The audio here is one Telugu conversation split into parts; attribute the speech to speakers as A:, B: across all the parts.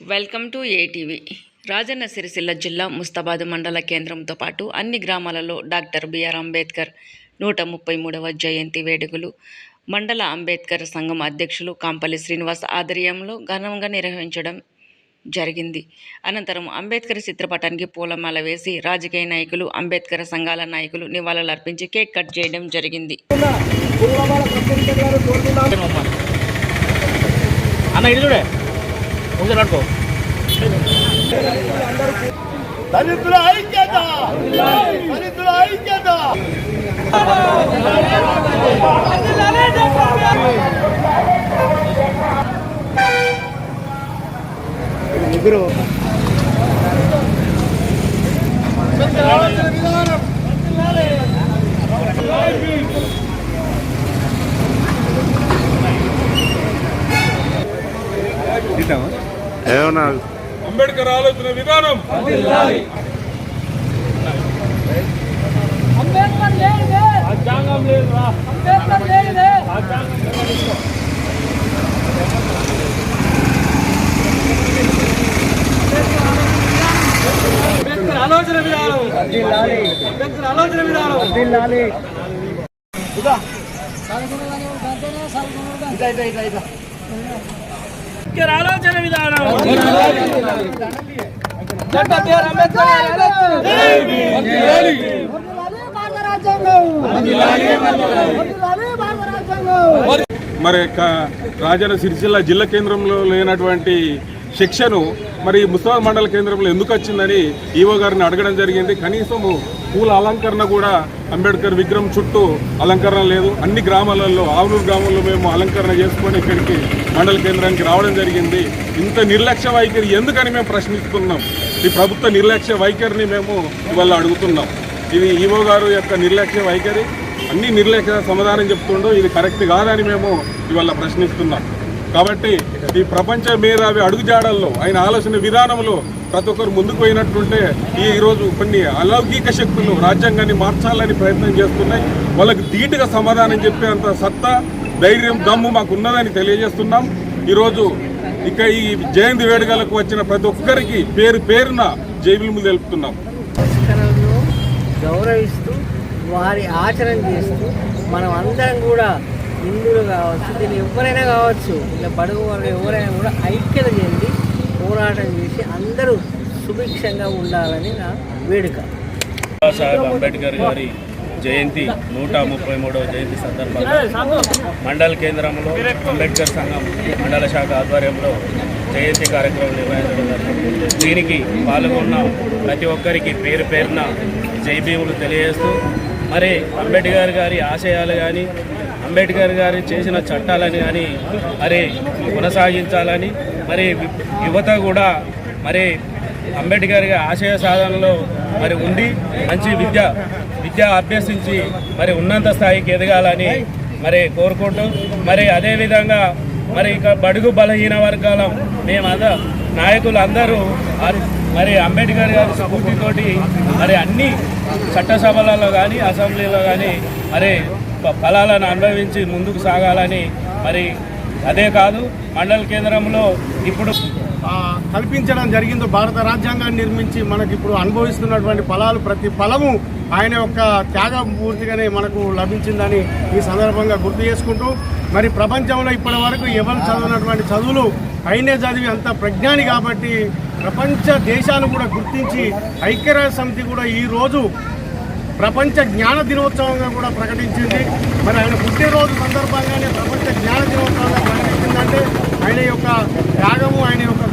A: Welcome to ATV. Rajanna Sircilla జిల్లా ముస్తాబాద్ మండల కేంద్రంతో పాటు అన్ని గ్రామాలలో డాక్టర్ బిఆర్ అంబేద్కర్ నూట ముప్పై మూడవ జయంతి వేడుకలు మండల అంబేద్కర్ సంఘం అధ్యక్షులు కాంపల్లి శ్రీనివాస్ ఆధ్వర్యంలో ఘనంగా నిర్వహించడం జరిగింది. అనంతరం అంబేద్కర్ చిత్రపటానికి పూలమాల వేసి రాజకీయ నాయకులు అంబేద్కర్ సంఘాల నాయకులు నివాళులర్పించి కేక్ కట్ చేయడం జరిగింది.
B: దళితుల ఐక్యత! దళితుల ఐక్యత! ముగ్గురు
C: ఏమన్నా?
D: అంబేద్కర్ ఆలోచన విధానం.
E: అంబేద్కర్ లేనిదే. రాజ్యాంగం లేదు అంబేద్కర్ ఆలోచన విధానం. అంబేద్కర్ ఆలోచన విధానం. ఆలోచన విధానం.
D: మరి క- రాజన్న సిరిసిల్ల జిల్లా కేంద్రంలో లేనటువంటి శిక్షను మరి ముస్తాబ్ మండల కేంద్రంలో ఎందుకు వచ్చిందని ఈవో గారిని అడగడం జరిగింది. కనీసం పూల అలంకరణ కూడా అంబేద్కర్ విగ్రహం చుట్టూ అలంకరణ లేదు. అన్ని గ్రామాలలో ఆవులూరు గ్రామంలో మేము అలంకరణ చేసుకొని ఇక్కడికి మండల కేంద్రానికి రావడం జరిగింది. ఇంత నిర్లక్ష్య వైఖరి ఎందుకని మేము ప్రశ్నిస్తున్నాం? ఈ ప్రభుత్వ నిర్లక్ష్య వైఖరిని మేము ఇవాళ అడుగుతున్నాం. ఇది ఈవో గారు యొక్క నిర్లక్ష్య వైఖరి. అన్ని నిర్లక్ష్య సమాధానం చెప్తుండో ఇది కరెక్ట్ కాదని మేము ఇవాళ ప్రశ్నిస్తున్నాం. కాబట్టి ఈ ప్రపంచ మేధావి అడుగుజాడల్లో ఆయన ఆలోచన విధానంలో ప్రతి ఒక్కరు ముందుకు పోయినట్టుంటే ఈ ఈరోజు కొన్ని అలౌకిక శక్తులు రాజ్యాంగాన్ని మార్చాలని ప్రయత్నం చేస్తున్నాయి. వాళ్ళకి ధీటుగా సమాధానం చెప్పే అంత సత్తా ధైర్యం దమ్ము మాకు ఉన్నదని తెలియజేస్తున్నాం. ఈరోజు ఇక ఈ జయంతి వేడుకలకు వచ్చిన ప్రతి ఒక్కరికి పేరు పేరున జైబిల్ తెలుపుతున్నాం.
F: గౌరవిస్తూ వారి ఆచరణ చేస్తూ మనం అందరం కూడా హిందువులు కావచ్చు దీన్ని ఎవరైనా కావచ్చు ఇలా బడుగు వర్గం ఎవరైనా కూడా ఐక్యత చెంది పోరాటం చేసి అందరూ సుభిక్షంగా ఉండాలని నా వేడుక.
G: బాబాసాహెబ్ అంబేద్కర్ గారి జయంతి నూట ముప్పై మూడవ జయంతి సందర్భంగా మండల కేంద్రంలో అంబేద్కర్ సంఘం మండల శాఖ ఆధ్వర్యంలో జయంతి కార్యక్రమం నిర్వహించడం దీనికి పాల్గొన్న ప్రతి ఒక్కరికి పేరు పేరున జైభీములు తెలియజేస్తూ మరి అంబేద్కర్ గారి ఆశయాలు కానీ అంబేద్కర్ గారు చేసిన చట్టాలని కానీ మరి కొనసాగించాలని మరి యువత కూడా మరి అంబేద్కర్ గారి ఆశయ సాధనలో మరి ఉండి మంచి విద్య విద్య అభ్యసించి మరి ఉన్నత స్థాయికి ఎదగాలని మరి కోరుకుంటూ మరి అదేవిధంగా మరి ఇక బడుగు బలహీన వర్గాల మేమంద నాయకులు అందరూ మరి అంబేద్కర్ గారి స్ఫూర్తితోటి మరి అన్ని చట్టసభలలో కానీ అసెంబ్లీలో కానీ మరి ఫలాలను అనుభవించి ముందుకు సాగాలని మరి అదే కాదు మండల కేంద్రంలో ఇప్పుడు
B: కల్పించడం జరిగిందో భారత రాజ్యాంగాన్ని నిర్మించి మనకి ఇప్పుడు అనుభవిస్తున్నటువంటి ఫలాలు ప్రతి ఫలము ఆయన యొక్క త్యాగం పూర్తిగానే మనకు లభించిందని ఈ సందర్భంగా గుర్తు చేసుకుంటూ మరి ప్రపంచంలో ఇప్పటి వరకు ఎవరు చదివినటువంటి చదువులు ఆయనే చదివి అంత ప్రజ్ఞాని కాబట్టి ప్రపంచ దేశాలు కూడా గుర్తించి ఐక్యరాజ్య సమితి కూడా ఈ రోజు ప్రపంచ జ్ఞాన దినోత్సవంగా కూడా ప్రకటించింది. మరి ఆయన పుట్టినరోజు సందర్భంగానే ప్రపంచ జ్ఞాన దినోత్సవంగా ప్రకటించిందంటే ఆయన యొక్క త్యాగము ఆయన యొక్క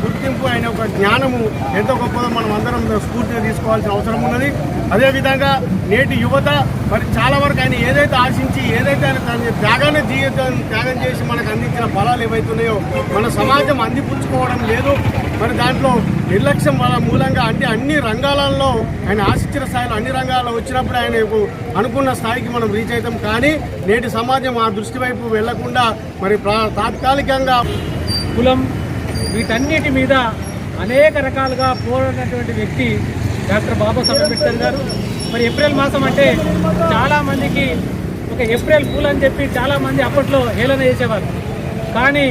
B: యొక్క జ్ఞానము ఎంతో గొప్పదో మనం అందరం స్ఫూర్తిగా తీసుకోవాల్సిన అవసరం ఉన్నది. అదేవిధంగా నేటి యువత మరి చాలా వరకు ఆయన ఏదైతే ఆశించి ఏదైతే ఆయన తన త్యాగాన్ని జీవితం త్యాగం చేసి మనకు అందించిన ఫలాలు ఏవైతున్నాయో మన సమాజం అందిపుచ్చుకోవడం లేదు. మరి దాంట్లో నిర్లక్ష్యం వల్ల మూలంగా అంటే అన్ని రంగాలలో ఆయన ఆశించిన స్థాయిలో అన్ని రంగాల్లో వచ్చినప్పుడు ఆయనకు అనుకున్న స్థాయికి మనం రీచ్ అవుతాం. కానీ నేటి సమాజం ఆ దృష్టి వైపు వెళ్ళకుండా మరి ప్రా- తాత్కాలికంగా
E: కులం వీటన్నిటి మీద అనేక రకాలుగా పోరాడినటువంటి వ్యక్తి డాక్టర్ బాబాసాహెబ్ అంబేద్కర్ గారు. మరి ఏప్రిల్ మాసం అంటే చాలామందికి ఒక ఏప్రిల్ పూల్ అని చెప్పి చాలామంది అప్పట్లో హేళన చేసేవారు. కానీ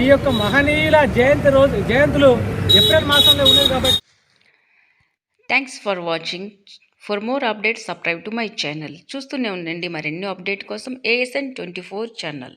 E: ఈ యొక్క మహనీయుల జయంతి రోజు జయంతులు ఏప్రిల్ మాసంలో ఉండేది కాబట్టి
A: thanks for watching for more updates subscribe to my channel చూస్తూనే ఉండండి మరెన్నో అప్డేట్ కోసం ఏఎస్ఎన్ ట్వంటీ ఫోర్ ఛానల్